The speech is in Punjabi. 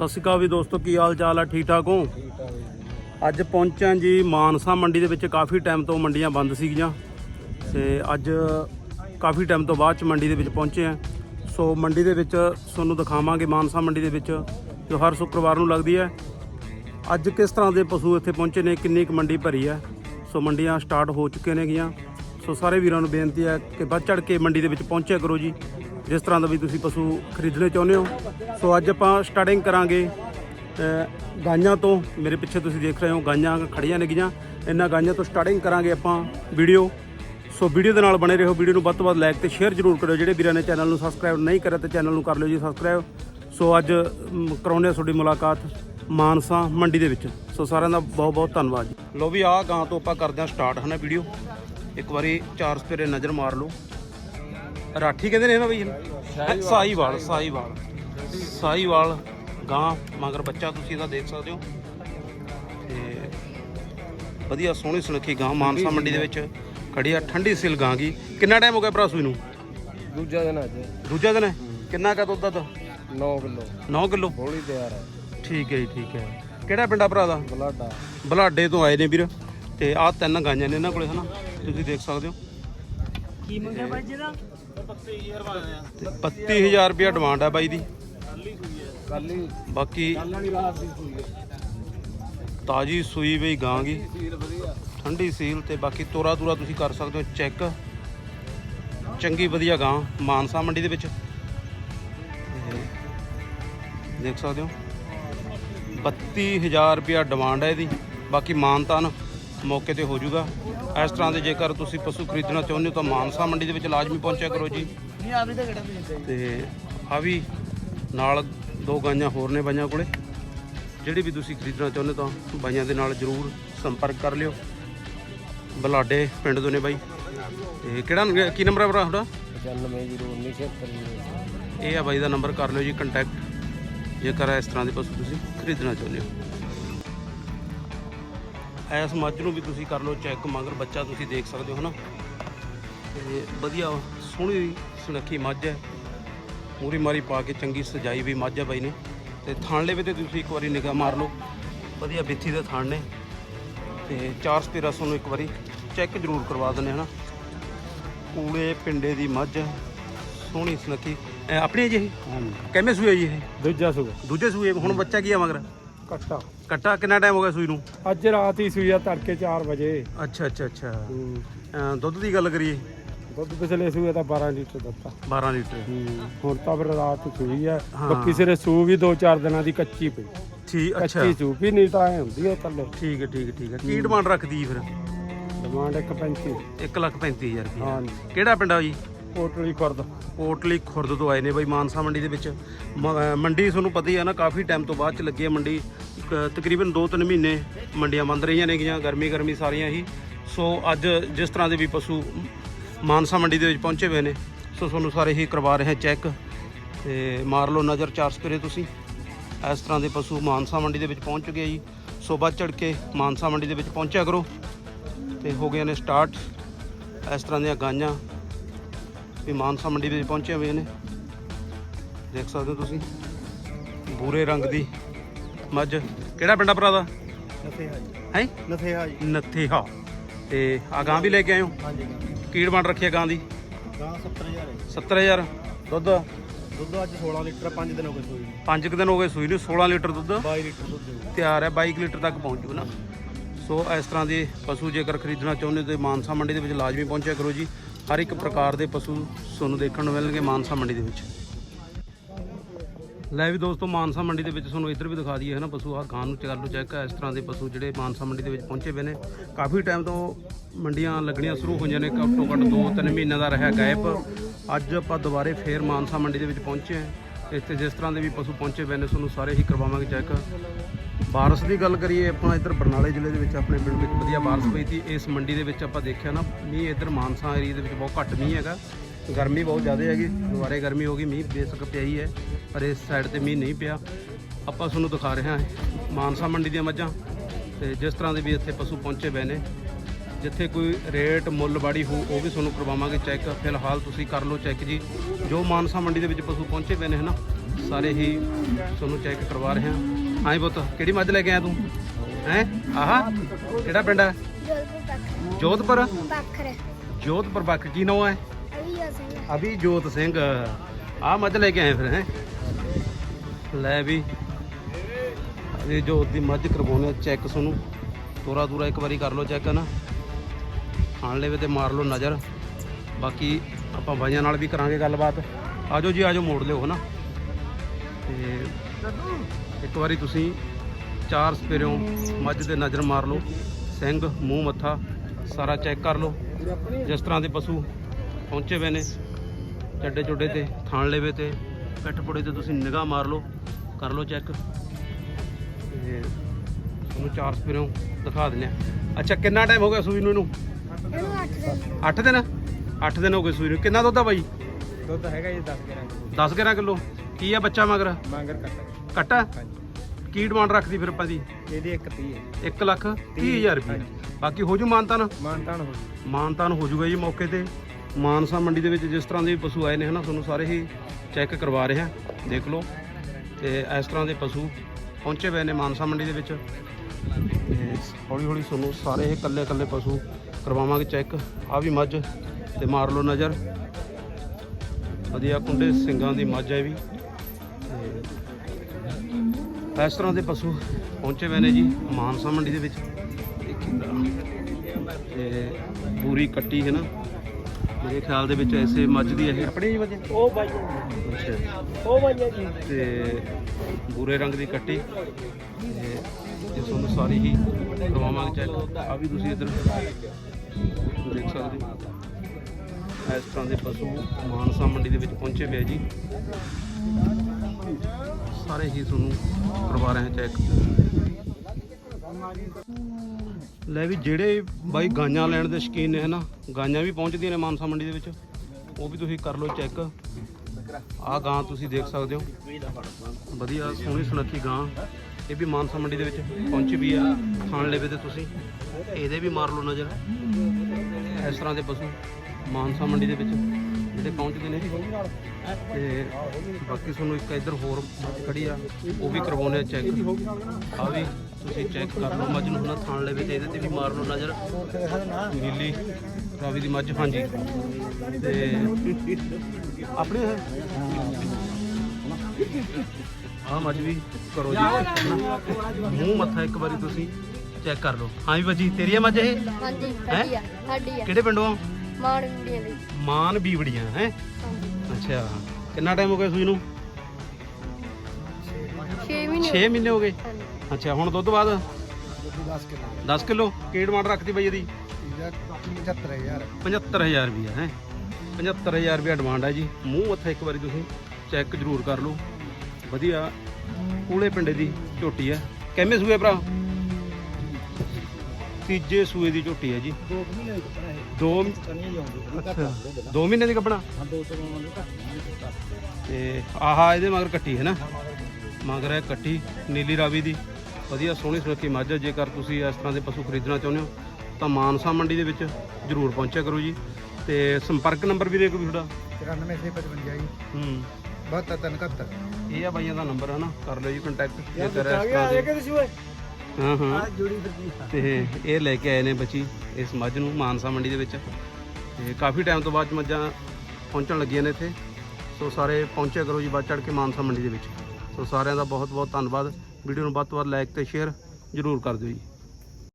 ਸਤਿ ਸ਼੍ਰੀ ਅਕਾਲ ਵੀ ਦੋਸਤੋ, ਕੀ ਹਾਲ ਚਾਲ ਆ? ਠੀਕ ਠਾਕ ਹੋ? ਅੱਜ ਪਹੁੰਚਿਆ ਜੀ ਮਾਨਸਾ ਮੰਡੀ ਦੇ ਵਿੱਚ ਕਾਫੀ ਟਾਈਮ ਤੋਂ ਮੰਡੀਆਂ ਬੰਦ ਸੀਗੀਆਂ ਤੇ ਅੱਜ ਕਾਫੀ ਟਾਈਮ ਤੋਂ ਬਾਅਦ ਚ ਮੰਡੀ ਦੇ ਵਿੱਚ ਪਹੁੰਚੇ ਆ। ਸੋ ਮੰਡੀ ਦੇ ਵਿੱਚ ਤੁਹਾਨੂੰ ਦਿਖਾਵਾਂਗੇ ਮਾਨਸਾ ਮੰਡੀ ਦੇ ਵਿੱਚ, ਜੋ ਹਰ ਸ਼ੁੱਕਰਵਾਰ ਨੂੰ ਲੱਗਦੀ ਹੈ। ਅੱਜ ਕਿਸ ਤਰ੍ਹਾਂ ਦੇ ਪਸ਼ੂ ਇੱਥੇ ਪਹੁੰਚੇ ਨੇ, ਕਿੰਨੀ ਕੁ ਮੰਡੀ ਭਰੀ ਹੈ? ਸੋ ਮੰਡੀਆਂ ਸਟਾਰਟ ਹੋ ਚੁੱਕੀਆਂ ਨੇਗੀਆਂ। ਸੋ ਸਾਰੇ ਵੀਰਾਂ ਨੂੰ ਬੇਨਤੀ ਹੈ ਕਿ ਵੱਧ ਚੜ ਕੇ ਮੰਡੀ ਦੇ ਵਿੱਚ ਪਹੁੰਚਿਆ ਕਰੋ ਜੀ। ਜਿਸ ਤਰ੍ਹਾਂ ਦਾ ਵੀ ਤੁਸੀਂ ਪਸ਼ੂ ਖਰੀਦਣੇ ਚਾਹੁੰਦੇ ਹੋ। ਸੋ ਅੱਜ ਆਪਾਂ ਸਟਾਰਟਿੰਗ ਕਰਾਂਗੇ ਗਾਈਆਂ ਤੋਂ। ਮੇਰੇ ਪਿੱਛੇ ਤੁਸੀਂ ਦੇਖ ਰਹੇ ਹੋ ਗਾਈਆਂ ਖੜੀਆਂ ਨੇਗੀਆਂ ਇਹਨਾਂ ਗਾਈਆਂ ਤੋਂ ਸਟਾਰਟਿੰਗ ਕਰਾਂਗੇ ਆਪਾਂ ਵੀਡੀਓ ਸੋ ਵੀਡੀਓ ਦੇ ਨਾਲ ਬਣੇ ਰਹੋ। ਵੀਡੀਓ ਨੂੰ ਵੱਧ ਤੋਂ ਵੱਧ ਲਾਈਕ ਤੇ ਸ਼ੇਅਰ ਜ਼ਰੂਰ ਕਰਿਓ। ਜਿਹੜੇ ਵੀਰਾਂ ਨੇ ਚੈਨਲ ਨੂੰ ਸਬਸਕ੍ਰਾਈਬ ਨਹੀਂ ਕਰਿਆ ਤੇ ਚੈਨਲ ਨੂੰ ਕਰ ਲਿਓ ਜੀ ਸਬਸਕ੍ਰਾਈਬ ਸੋ ਅੱਜ ਮ, ਹਾਂ ਤੁਹਾਡੀ ਮੁਲਾਕਾਤ ਮਾਨਸਾ ਮੰਡੀ ਦੇ ਵਿੱਚ। ਸੋ ਸਾਰਿਆਂ ਦਾ ਬਹੁਤ ਬਹੁਤ ਧੰਨਵਾਦ ਜੀ। ਲੋ ਵੀ ਆਹ ਗਾਂ ਤੋਂ ਆਪਾਂ ਕਰਦੇ ਹਾਂ ਸਟਾਰਟ ਹਨਾ ਵੀਡੀਓ ਇੱਕ ਵਾਰੀ ਚਾਰ ਸਪੇਰੇ ਨਜ਼ਰ ਮਾਰ ਲਓ। ਰਾਠੀ ਕਹਿੰਦੇ ਨੇ ਨਾ ਬਈ ਇਹਨੂੰ? ਸਾਹੀਵਾਲ ਸਾਹੀਵਾਲ ਸਾਹੀਵਾਲ। ਗਾਂ ਮਗਰ ਬੱਚਾ ਤੁਸੀਂ ਇਹਦਾ ਦੇਖ ਸਕਦੇ ਹੋ। ਤੇ ਵਧੀਆ ਸੋਹਣੀ ਸੁਨੱਖੀ ਗਾਂ ਮਾਨਸਾ ਮੰਡੀ ਦੇ ਵਿੱਚ। ਖੜੀ ਆ ਠੰਡੀ ਸਿਲ ਗਾਂ ਗੀ ਕਿੰਨਾ ਟਾਈਮ ਹੋ ਗਿਆ ਭਰਾ ਸੂਈ ਨੂੰ? ਦੂਜਾ ਦਿਨ ਅੱਜ। ਦੂਜਾ ਦਿਨ ਹੈ? ਕਿੰਨਾ ਕਾ ਦੁੱਧ ਦਾ 9 ਕਿਲੋ। 9 ਕਿਲੋ? ਹੌਲੀ ਤਿਆਰ ਹੈ। ਠੀਕ ਹੈ ਜੀ ਠੀਕ ਹੈ। ਕਿਹੜਾ ਪਿੰਡਾ ਭਰਾ ਦਾ? ਬਲਾਡਾ। ਬਲਾਡੇ ਤੋਂ ਆਏ ਨੇ ਵੀਰ। ਤੇ ਆਹ ਤਿੰਨ ਗਾਈਆਂ ਨੇ ਇਹਨਾਂ ਕੋਲੇ ਹਨਾ? ਤੁਸੀਂ ਦੇਖ ਸਕਦੇ ਹੋ। ਕੀ ਮੰਗਿਆ ਬਾਈ ਜੀ ਦਾ ਤੇ 35000 ਰੁਪਇਆ ਡਿਮਾਂਡ ਹੈ ਬਾਈ ਦੀ। ਕੱਲ ਹੀ ਬਾਕੀ ਕੱਲ ਵਾਲੀ ਰਾਤ ਦੀ ਸੂਈ ਹੈ। ਤਾਜੀ ਸੂਈ ਵੀ ਗਾਂ ਗੀ ਸੀਲ ਵਧੀਆ। ਠੰਡੀ ਸੀਲ ਤੇ ਬਾਕੀ ਤੋਰਾ ਤੂਰਾ ਤੁਸੀਂ ਕਰ ਸਕਦੇ ਹੋ ਚੈੱਕ। ਚੰਗੀ ਵਧੀਆ ਗਾਂ ਮਾਨਸਾ ਮੰਡੀ ਦੇ ਵਿੱਚ। ਦੇਖ ਸਕਦੇ ਹੋ। 32000 ਰੁਪਿਆ ਡਿਮਾਂਡ ਹੈ ਇਹਦੀ। ਬਾਕੀ ਮਾਨਤਾਨ ਮੌਕੇ ਤੇ ਹੋ ਜਾਊਗਾ ਇਸ ਤਰ੍ਹਾਂ ਦੇ ਜੇਕਰ ਤੁਸੀਂ ਪਸ਼ੂ ਖਰੀਦਣਾ ਚਾਹੁੰਦੇ ਹੋ ਤਾਂ ਮਾਨਸਾ ਮੰਡੀ ਦੇ ਵਿੱਚ ਲਾਜ਼ਮੀ ਪਹੁੰਚਿਆ ਕਰੋ ਜੀ। ਨਹੀਂ ਆ ਵੀ ਤਾਂ ਕਿਹੜਾ ਤੇ ਆ ਵੀ ਨਾਲ ਦੋ ਗਾਈਆਂ ਹੋਰ ਨੇ ਬਾਈਆਂ ਕੋਲੇ। ਜਿਹੜੀ ਵੀ ਤੁਸੀਂ ਖਰੀਦਣਾ ਚਾਹੁੰਦੇ ਤਾਂ ਬਾਈਆਂ ਦੇ ਨਾਲ ਜਰੂਰ ਸੰਪਰਕ ਕਰ ਲਿਓ। ਬਲਾਡੇ ਪਿੰਡ ਤੋਂ ਨੇ ਬਾਈ। ਤੇ ਕਿਹੜਾ ਕੀ ਨੰਬਰ ਹੈ ਭਰਾ ਤੁਹਾਡਾ? 9509 ਇਹ ਆ ਬਾਈ ਦਾ ਨੰਬਰ ਕਰ ਲਿਓ ਜੀ ਕੰਟੈਕਟ ਜੇਕਰ ਇਸ ਤਰ੍ਹਾਂ ਦੇ ਪਸ਼ੂ ਤੁਸੀਂ ਖਰੀਦਣਾ ਚਾਹੁੰਦੇ ਹੋ। ਐਸ ਮੱਝ ਨੂੰ ਵੀ ਤੁਸੀਂ ਕਰ ਲਓ ਚੈੱਕ ਮਗਰ ਬੱਚਾ ਤੁਸੀਂ ਦੇਖ ਸਕਦੇ ਹੋ ਹਨਾ? ਤੇ ਵਧੀਆ ਸੋਹਣੀ ਸੁਨੱਖੀ ਮੱਝ ਹੈ। ਮੂਰੀ ਮਾਰੀ ਪਾ ਕੇ ਚੰਗੀ ਸਜਾਈ ਵੀ ਮੱਝ ਹੈ ਬਾਈ ਨੇ। ਤੇ ਥਣ ਲੈਵੇ ਤੇ ਤੁਸੀਂ ਇੱਕ ਵਾਰੀ ਨਿਗਾਹ ਮਾਰ ਲਓ। ਵਧੀਆ ਬਿੱਥੀ ਦੇ ਥਣ ਨੇ। ਤੇ ਚਾਰ ਸਪੇਰਾ ਤੁਹਾਨੂੰ ਇੱਕ ਵਾਰੀ ਚੈੱਕ ਜ਼ਰੂਰ ਕਰਵਾ ਦਿੰਦੇ ਹਨਾ? ਕੂੜੇ ਪਿੰਡੇ ਦੀ ਮੱਝ ਹੈ। ਸੋਹਣੀ ਸੁਨੱਖੀ। ਆਪਣੀ ਜੀ ਕਿੰਨੇ ਸੂਏ ਜੀ ਇਹ? ਦੂਜਾ ਸੂਆ। ਦੂਜੇ ਸੂਏ ਹੁਣ ਬੱਚਾ ਕੀ ਆ ਮਗਰ? ਕੱਟਾ। ਕੱਟਾ ਕਿੰਨਾ ਟਾਈਮ ਹੋ ਗਿਆ ਸੂਈ ਨੂੰ? ਅੱਜ ਰਾਤ ਹੀ ਸੂਈ ਆ ਤੜਕੇ 4 ਵਜੇ। ਅੱਛਾ ਅੱਛਾ ਅੱਛਾ। ਹੂੰ। ਅਹ ਦੁੱਧ ਦੀ ਗੱਲ ਕਰੀਏ? ਦੁੱਧ ਪਿਛਲੇ ਸੂਏ ਤਾਂ 12 ਲੀਟਰ ਦਿੱਤਾ। 12 ਲੀਟਰ। ਹੂੰ। ਹੁਣ ਤਾਂ ਫਿਰ ਰਾਤ ਸੂਈ ਆ। ਹਾਂ। ਬਾਕੀ ਸਿਰੇ ਸੂ ਵੀ 2-4 ਦਿਨਾਂ ਦੀ ਕੱਚੀ ਪਈ। ਠੀਕ ਅੱਛਾ। ਕੱਚੀ ਸੂ ਵੀ ਨਹੀਂ ਤਾਂ ਐ ਹੁੰਦੀ ਹੈ ਥੱਲੇ। ਠੀਕ ਹੈ ਠੀਕ ਹੈ ਠੀਕ ਹੈ। ਕੀ ਡਿਮਾਂਡ ਰੱਖਦੀ ਫਿਰ? ਡਿਮਾਂਡ 135 135000 ਰੁਪਏ ਹਾਂਜੀ। ਕਿਹੜਾ ਪਿੰਡ ਆ ਜੀ? ਕੋਟਲੀ ਖੁਰਦ। ਕੋਟਲੀ ਖੁਰਦ ਤੋਂ ਆਏ ਨੇ ਬਾਈ ਮਾਨਸਾ ਮੰਡੀ ਦੇ ਵਿੱਚ। ਮ- ਮੰਡੀ ਤੁਹਾਨੂੰ ਪਤਾ ਹੀ ਹੈ ਨਾ, ਕਾਫੀ ਟਾਈਮ ਤੋਂ ਬਾਅਦ ਚ ਲੱਗੀ ਹੈ ਮੰਡੀ। ਕ- ਤਕਰੀਬਨ 2-3 ਮਹੀਨੇ ਮੰਡੀਆਂ ਬੰਦ ਰਹੀਆਂ ਨੇਗੀਆਂ, ਗਰਮੀ ਗਰਮੀ ਸਾਰੀਆਂ ਹੀ। ਸੋ ਅੱਜ ਜਿਸ ਤਰ੍ਹਾਂ ਦੇ ਵੀ ਪਸ਼ੂ ਮਾਨਸਾ ਮੰਡੀ ਦੇ ਵਿੱਚ ਪਹੁੰਚੇ ਹੋਏ ਨੇ, ਸੋ ਤੁਹਾਨੂੰ ਸਾਰੇ ਹੀ ਕਰਵਾ ਰਹੇ ਹਾਂ ਚੈੱਕ ਤੇ ਮਾਰ ਲਓ ਨਜ਼ਰ, ਚਾਰ ਸਪਰੇ ਤੁਸੀਂ। ਇਸ ਤਰ੍ਹਾਂ ਦੇ ਪਸ਼ੂ ਮਾਨਸਾ ਮੰਡੀ ਦੇ ਵਿੱਚ ਪਹੁੰਚ ਚੁੱਕੇ ਆ ਜੀ। ਸੋ ਵੱਧ ਚੜ ਕੇ ਮਾਨਸਾ ਮੰਡੀ ਦੇ ਵਿੱਚ ਪਹੁੰਚਿਆ ਕਰੋ। ਤੇ ਹੋ ਗਏ ਨੇ ਸਟਾਰਟ ਇਸ ਤਰ੍ਹਾਂ ਦੀਆਂ ਗਾਈਆਂ ਵੀ ਮਾਨਸਾ ਮੰਡੀ ਦੇ ਵਿੱਚ ਪਹੁੰਚੇ ਹੋਏ ਨੇ। ਦੇਖ ਸਕਦੇ ਹੋ ਤੁਸੀਂ ਬੂਰੇ ਰੰਗ ਦੀ ਮੱਝ। ਕਿਹੜਾ ਪਿੰਡਾ ਭਰਾ ਦਾ? ਨਥੇਹਾ ਜੀ। ਹੈ? ਨਥੇਹਾ ਜੀ। ਨੱਥੇਹਾ। ਤੇ ਆ ਗਾਂ ਵੀ ਲੈ ਕੇ ਆਏ ਹੋ? ਹਾਂਜੀ ਕੀ ਡਿਮਾਂਡ ਰੱਖੀ ਆ ਗਾਂ ਦੀ? ਗਾਂ 70000 ਹੈ 70000 ਦੁੱਧ? ਦੁੱਧ ਅੱਜ 16 ਲੀਟਰ 5 ਦਿਨ ਹੋ ਗਏ ਸੂਈ 5 ਕੁ ਦਿਨ ਹੋ ਗਏ ਸੂਈ ਨੂੰ 16 ਲੀਟਰ ਦੁੱਧ। 22 ਲੀਟਰ ਦੁੱਧ ਤਿਆਰ ਹੈ 22 ਲੀਟਰ ਤੱਕ ਪਹੁੰਚ ਜੂ ਨਾ। ਸੋ ਇਸ ਤਰ੍ਹਾਂ ਦੇ ਪਸ਼ੂ ਜੇਕਰ ਖਰੀਦਣਾ ਚਾਹੁੰਦੇ ਹੋ ਤੇ ਮਾਨਸਾ ਮੰਡੀ ਦੇ ਵਿੱਚ ਲਾਜ਼ਮੀ ਪਹੁੰਚਿਆ ਕਰੋ ਜੀ। ਹਰ ਇੱਕ ਪ੍ਰਕਾਰ ਦੇ ਪਸ਼ੂ ਤੁਹਾਨੂੰ ਦੇਖਣ ਨੂੰ ਮਿਲਣਗੇ ਮਾਨਸਾ ਮੰਡੀ ਦੇ ਵਿੱਚ। ਲੈ ਵੀ ਦੋਸਤੋ, ਮਾਨਸਾ ਮੰਡੀ ਦੇ ਵਿੱਚ ਤੁਹਾਨੂੰ ਇੱਧਰ ਵੀ ਦਿਖਾ ਦਈਏ ਹੈ ਨਾ ਪਸ਼ੂ ਆ ਖਾਣ ਨੂੰ ਚੱਲ ਨੂੰ ਚੈੱਕ ਇਸ ਤਰ੍ਹਾਂ ਦੇ ਪਸ਼ੂ ਜਿਹੜੇ ਮਾਨਸਾ ਮੰਡੀ ਦੇ ਵਿੱਚ ਪਹੁੰਚੇ ਪਏ ਨੇ। ਕਾਫੀ ਟਾਈਮ ਤੋਂ ਮੰਡੀਆਂ ਲੱਗਣੀਆਂ ਸ਼ੁਰੂ ਹੋਈਆਂ ਨੇ, ਘੱਟੋ ਘੱਟ 2-3 ਮਹੀਨਿਆਂ ਦਾ ਰਿਹਾ ਗੈਪ ਅੱਜ ਆਪਾਂ ਦੁਬਾਰੇ ਫੇਰ ਮਾਨਸਾ ਮੰਡੀ ਦੇ ਵਿੱਚ ਪਹੁੰਚੇ ਹਾਂ। ਇੱਥੇ ਜਿਸ ਤਰ੍ਹਾਂ ਦੇ ਵੀ ਪਸ਼ੂ ਪਹੁੰਚੇ ਪਏ ਨੇ, ਤੁਹਾਨੂੰ ਸਾਰੇ ਹੀ ਕਰਵਾਵਾਂਗੇ ਚੈੱਕ ਬਾਰਿਸ਼ ਦੀ ਗੱਲ ਕਰੀਏ, ਆਪਾਂ ਇੱਧਰ ਬਰਨਾਲੇ ਜ਼ਿਲ੍ਹੇ ਦੇ ਵਿੱਚ ਆਪਣੇ ਪਿੰਡ ਵਿੱਚ ਵਧੀਆ ਬਾਰਿਸ਼ ਪਈ ਸੀ। ਇਸ ਮੰਡੀ ਦੇ ਵਿੱਚ ਆਪਾਂ ਦੇਖਿਆ ਨਾ, ਮੀਂਹ ਇੱਧਰ ਮਾਨਸਾ ਏਰੀਆ ਦੇ ਵਿੱਚ ਬਹੁਤ ਘੱਟ ਮੀਂਹ ਹੈਗਾ। ਗਰਮੀ ਬਹੁਤ ਜ਼ਿਆਦਾ ਹੈਗੀ, ਦੁਬਾਰੇ ਗਰਮੀ ਹੋ ਗਈ, ਮੀਂਹ ਬੇਸ਼ੱਕ ਪਿਆ ਹੀ ਹੈ, ਪਰ ਇਸ ਸਾਈਡ ਤੇ ਮੀਂਹ ਨਹੀਂ ਪਿਆ। ਆਪਾਂ ਤੁਹਾਨੂੰ ਦਿਖਾ ਰਹੇ ਹਾਂ ਮਾਨਸਾ ਮੰਡੀ ਦੀਆਂ ਮੱਝਾਂ ਤੇ ਜਿਸ ਤਰ੍ਹਾਂ ਦੇ ਵੀ ਇੱਥੇ ਪਸ਼ੂ ਪਹੁੰਚੇ ਪਏ ਨੇ। ਜਿੱਥੇ ਕੋਈ ਰੇਟ ਮੁੱਲ ਬਾੜੀ ਹੋ ਉਹ ਵੀ ਤੁਹਾਨੂੰ ਕਰਵਾਵਾਂਗੇ ਚੈੱਕ। ਫਿਲਹਾਲ ਤੁਸੀਂ ਕਰ ਲਓ ਚੈੱਕ ਜੀ। ਜੋ ਮਾਨਸਾ ਮੰਡੀ ਦੇ ਵਿੱਚ ਪਸ਼ੂ ਪਹੁੰਚੇ ਪਏ ਨੇ ਹਨਾ ਸਾਰੇ ਹੀ ਤੁਹਾਨੂੰ ਚੈੱਕ ਕਰਵਾ ਰਹੇ ਹਾਂ। ਹਾਂ ਪੁੱਤ ਕਿਹੜੀ ਮੱਝ ਲੈ ਕੇ ਆਇਆ ਤੂੰ? ਹੈ? ਆਹਾ ਕਿਹੜਾ ਪਿੰਡ ਹੈ ਜੋਧਪੁਰ? ਜੋਧਪੁਰ ਬੱਕ ਕੀ ਨਾਮ ਹੈ? ਅਭੀ ਜੋਤ ਸਿੰਘ। ਆ ਮੱਝ ਲੈ ਕੇ ਆਏ ਫਿਰ ਹੈ? ਲੈ ਵੀ। ਇਹ ਜੋਤ ਦੀ ਮੱਝ ਕਰਵਾਉਣੇ ਚੈੱਕ ਤੁਹਾਨੂੰ। ਤੋਰਾ ਤੂਰਾ ਇੱਕ ਵਾਰੀ ਕਰ ਲਓ ਚੈੱਕ ਨਾ ਖਾਣ ਲੈਵੇ ਤੇ ਮਾਰ ਲਓ ਨਜ਼ਰ। ਬਾਕੀ ਆਪਾਂ ਬਾਈਆਂ ਨਾਲ ਵੀ ਕਰਾਂਗੇ ਗੱਲਬਾਤ। ਆਜੋ ਜੀ, ਆਜੋ, ਮੋੜ ਲਿਓ, ਹਨਾ? ਤੇ ਇੱਕ ਵਾਰੀ ਤੁਸੀਂ ਚਾਰ ਸਪੇਰਿਓਂ ਮੱਝ ਦੇ ਨਜ਼ਰ ਮਾਰ ਲਓ। ਸਿੰਘ, ਮੂੰਹ, ਮੱਥਾ, ਸਾਰਾ ਚੈੱਕ ਕਰ ਲਓ। ਜਿਸ ਤਰ੍ਹਾਂ ਦੇ ਪਸ਼ੂ ਪਹੁੰਚੇ ਹੋਏ ਨੇ, ਚੱਡੇ ਚੁੱਡੇ ਤੇ ਥਾਣ ਲੈਵੇ ਤੇ, ਪਿੱਠ ਪੁੜੇ ਤੇ ਤੁਸੀਂ ਨਿਗਾਹ ਮਾਰ ਲਓ, ਕਰ ਲਓ ਚੈੱਕ। ਤੇ ਤੁਹਾਨੂੰ ਚਾਰ ਸਪੇਰਿਓ ਦਿਖਾ ਦਿੰਦੇ ਆ ਅੱਛਾ, ਕਿੰਨਾ ਟਾਈਮ ਹੋ ਗਿਆ ਸੂਈ ਨੂੰ ਇਹਨੂੰ? ਇਹਨੂੰ 8 ਦਿਨ? 8 ਦਿਨ 8 ਦਿਨ ਹੋ ਗਏ ਸੂਈ ਨੂੰ। ਕਿੰਨਾ ਦੁੱਧ ਆ ਬਾਈ? ਦੁੱਧ ਹੈਗਾ ਜੀ 10 ਗ੍ਰਾਮ 10 11 ਕਿਲੋ। ਕੀ ਆ ਬੱਚਾ ਮਗਰ? ਮੰਗਰ ਕੱਟਾ ਕੱਟਾ ਹਾਂਜੀ। ਕੀ ਡਿਮਾਂਡ ਰੱਖਦੀ ਫਿਰ ਆਪਾਂ ਦੀ? ਇਹਦੀ 130 ਹੈ। 1 ਲੱਖ 30000 ਰੁਪਏ। ਬਾਕੀ ਹੋ ਜੂ ਮਾਨਤਾਨ? ਮਾਨਤਾਨ ਹੋ ਜੀ। ਮਾਨਤਾਨ ਹੋ ਜੂਗਾ ਜੀ ਮੌਕੇ ਤੇ। ਮਾਨਸਾ ਮੰਡੀ ਦੇ ਵਿੱਚ ਜਿਸ ਤਰ੍ਹਾਂ ਦੇ ਵੀ ਪਸ਼ੂ ਆਏ ਨੇ ਹਨਾ ਤੁਹਾਨੂੰ ਸਾਰੇ ਹੀ ਚੈੱਕ ਕਰਵਾ ਰਹੇ। ਹਾਂ ਦੇਖ ਲਓ। ਤੇ ਇਸ ਤਰ੍ਹਾਂ ਦੇ ਪਸ਼ੂ ਪਹੁੰਚੇ ਹੋਏ ਨੇ ਮਾਨਸਾ ਮੰਡੀ ਦੇ ਵਿੱਚ। ਤੇ ਹੌਲੀ ਹੌਲੀ ਤੁਹਾਨੂੰ ਸਾਰੇ ਇਹ ਇਕੱਲੇ ਇਕੱਲੇ ਪਸ਼ੂ ਕਰਵਾਵਾਂਗੇ ਚੈੱਕ ਆ ਵੀ ਮੱਝ ਤੇ ਮਾਰ ਲਓ ਨਜ਼ਰ। ਵਧੀਆ ਕੁੰਡੇ ਸਿੰਘਾਂ ਦੀ ਮੱਝ ਹੈ ਵੀ। ਤੇ ਇਸ ਤਰ੍ਹਾਂ ਦੇ ਪਸ਼ੂ ਪਹੁੰਚੇ ਹੋਏ ਨੇ ਜੀ ਮਾਨਸਾ ਮੰਡੀ ਦੇ ਵਿੱਚ। ਦੇਖੀਦਾ ਤੇ। ਪੂਰੀ ਕੱਟੀ ਹੈ ਨਾ। ਮੇਰੇ ਖਿਆਲ ਦੇ ਵਿੱਚ ਐਸੇ ਮੱਝ ਦੀ ਇਹ। ਆਪਣੀ ਮੱਝ ਉਹ ਬਾਈ ਅੱਛਾ। ਉਹ ਬਾਈ ਜੀ। ਤੇ ਬੂਰੇ ਰੰਗ ਦੀ ਕੱਟੀ। ਤੇ ਤੁਹਾਨੂੰ ਸਾਰੀ ਹੀ ਕਰਵਾਵਾਂਗੇ ਚੈੱਕ ਆ ਵੀ ਤੁਸੀਂ ਇੱਧਰ ਦੇਖ ਸਕਦੇ ਹੋ। ਇਸ ਤਰ੍ਹਾਂ ਦੇ ਪਸ਼ੂ ਮਾਨਸਾ ਮੰਡੀ ਦੇ ਵਿੱਚ ਪਹੁੰਚੇ ਹੋਏ ਜੀ। ਸਾਰੇ ਹੀ ਤੁਹਾਨੂੰ ਕਰਵਾ ਰਹੇ ਹਾਂ ਚੈੱਕ ਲੈ ਵੀ ਜਿਹੜੇ ਬਾਈ ਗਾਂਆਂ ਲੈਣ ਦੇ ਸ਼ੌਕੀਨ ਨੇ, ਹਨਾ? ਗਾਂਆਂ ਵੀ ਪਹੁੰਚਦੀਆਂ ਨੇ ਮਾਨਸਾ ਮੰਡੀ ਦੇ ਵਿੱਚ। ਉਹ ਵੀ ਤੁਸੀਂ ਕਰ ਲਓ ਚੈੱਕ ਆਹ ਗਾਂ ਤੁਸੀਂ ਦੇਖ ਸਕਦੇ ਹੋ। ਵਧੀਆ ਸੋਹਣੀ ਸੁਨੱਖੀ ਗਾਂ। ਇਹ ਵੀ ਮਾਨਸਾ ਮੰਡੀ ਦੇ ਵਿੱਚ ਪਹੁੰਚੀ ਵੀ ਆ ਖਾਣ ਲੈਵੇ ਤੇ ਤੁਸੀਂ। ਇਹਦੇ ਵੀ ਮਾਰ ਲਓ ਨਜ਼ਰ। ਇਸ ਤਰ੍ਹਾਂ ਦੇ ਪਸ਼ੂ ਮਾਨਸਾ ਮੰਡੀ ਦੇ ਵਿੱਚ ਜਿਹੜੇ ਪਹੁੰਚਦੇ ਨੇ ਤੇ ਬਾਕੀ ਤੁਹਾਨੂੰ ਇੱਕ ਇੱਧਰ ਹੋਰ ਮੱਝ ਖੜੀ ਆ ਉਹ ਵੀ ਕਰਵਾਉਣੇ ਆ ਚੈੱਕ ਆ ਵੀ ਤੁਸੀਂ ਚੈੱਕ ਕਰ ਲਓ। ਮੱਝ ਨੂੰ ਨਾ ਥਾਣ ਲੈਵੇ ਤੇ ਇਹਦੇ ਤੇ ਵੀ ਮਾਰ ਲਓ ਨਜ਼ਰ। ਨੀਲੀ ਰਾਵੀ ਦੀ ਮੱਝ ਹਾਂਜੀ। ਤੇ ਆਪਣੇ ਹੈ ਆ ਮੱਝ ਵੀ ਕਰੋ ਜੀ। ਮੂੰਹ ਮੱਥਾ ਇੱਕ ਵਾਰੀ ਤੁਸੀਂ ਚੈੱਕ ਕਰ ਲਓ। ਹਾਂ ਵੀ ਭਾਜੀ ਤੇਰੀ ਆ ਮੱਝ ਇਹ? ਹਾਂਜੀ ਸਾਡੀ ਆ ਸਾਡੀ ਆ। ਕਿਹੜੇ ਪਿੰਡੋਂ ਆ? ਮਾਣ ਇੰਡੀਆ ਦੀ। ਮਾਨ ਬੀਵੜੀਆਂ ਹੈ? ਹਾਂਜੀ। ਅੱਛਾ ਕਿੰਨਾ ਟਾਈਮ ਹੋ ਗਿਆ ਸੂਈ ਨੂੰ? 6 ਮਹੀਨੇ 6 ਮਹੀਨੇ ਹੋ ਗਏ? ਹਾਂਜੀ। ਅੱਛਾ ਹੁਣ ਦੁੱਧ ਬਾਅਦ? 10 ਕਿਲੋ। 10 ਕਿਲੋ? ਕੀ ਡਿਮਾਂਡ ਰੱਖਦੀ ਬਈ ਇਹਦੀ? ਇਹਦਾ 75000 75000 ਰੁਪਏ ਹੈ? 75000 ਰੁਪਏ ਡਿਮਾਂਡ ਹੈ ਜੀ। ਮੂੰਹ ਮੱਥਾ ਇੱਕ ਵਾਰੀ ਤੁਸੀਂ ਚੈੱਕ ਜ਼ਰੂਰ ਕਰ ਲਓ। ਵਧੀਆ ਕੂਲੇ ਪਿੰਡੇ ਦੀ ਝੋਟੀ ਹੈ ਕਿੰਨੇ ਸੂਏ ਭਰਾ? ਤੀਜੇ ਸੂਏ ਦੀ ਝੋਟੀ ਹੈ ਜੀ। 2 ਮਹੀਨੇ ਦੀ ਕੱਪੜਾ। ਹੈ ਦੋ ਦੋ ਮਹੀਨੇ ਦੀ ਹਾਂ 2 ਤੋਂ ਆਹਾ ਇਹਦੇ ਮਗਰ ਕੱਟੀ ਹੈ ਨਾ? ਮਗਰ ਹੈ ਕੱਟੀ ਨੀਲੀ ਰਾਵੀ ਦੀ। ਵਧੀਆ ਸੋਹਣੀ ਸੁਨੱਖੀ ਮੱਝ ਜੇਕਰ ਤੁਸੀਂ ਇਸ ਤਰ੍ਹਾਂ ਦੇ ਪਸ਼ੂ ਖਰੀਦਣਾ ਚਾਹੁੰਦੇ ਹੋ ਤਾਂ ਮਾਨਸਾ ਮੰਡੀ ਦੇ ਵਿੱਚ ਜ਼ਰੂਰ ਪਹੁੰਚਿਆ ਕਰੋ ਜੀ। ਤੇ ਸੰਪਰਕ ਨੰਬਰ ਵੀ ਦੇ ਕੋਈ ਤੁਹਾਡਾ। 94655 ਜੀ। ਹੂੰ। 7271 ਇਹ ਆ ਬਾਈਆਂ ਦਾ ਨੰਬਰ ਹੈ ਨਾ ਕਰ ਲਿਓ ਜੀ ਕੰਟੈਕਟ ਜੇਕਰ ਇਸ ਤਰ੍ਹਾਂ ਦੇ ਹਾਂ ਹਾਂ। ਜੁੜੀ ਫਿਰਦੀ ਤੇ ਇਹ ਲੈ ਕੇ ਆਏ ਨੇ ਬੱਚੀ ਇਸ ਮੱਝ ਨੂੰ ਮਾਨਸਾ ਮੰਡੀ ਦੇ ਵਿੱਚ। ਤੇ ਕਾਫੀ ਟਾਈਮ ਤੋਂ ਬਾਅਦ ਮੱਝਾਂ ਪਹੁੰਚਣ ਲੱਗੀਆਂ ਨੇ ਇੱਥੇ। ਸੋ ਸਾਰੇ ਪਹੁੰਚਿਆ ਕਰੋ ਜੀ ਵੱਧ ਚੜ ਕੇ ਮਾਨਸਾ ਮੰਡੀ ਦੇ ਵਿੱਚ। ਸੋ ਸਾਰਿਆਂ ਦਾ ਬਹੁਤ ਬਹੁਤ ਧੰਨਵਾਦ। ਵੀਡੀਓ ਨੂੰ ਵੱਧ ਤੋਂ ਵੱਧ ਲਾਈਕ ਤੇ ਸ਼ੇਅਰ ਜ਼ਰੂਰ ਕਰ ਦਿਓ ਜੀ।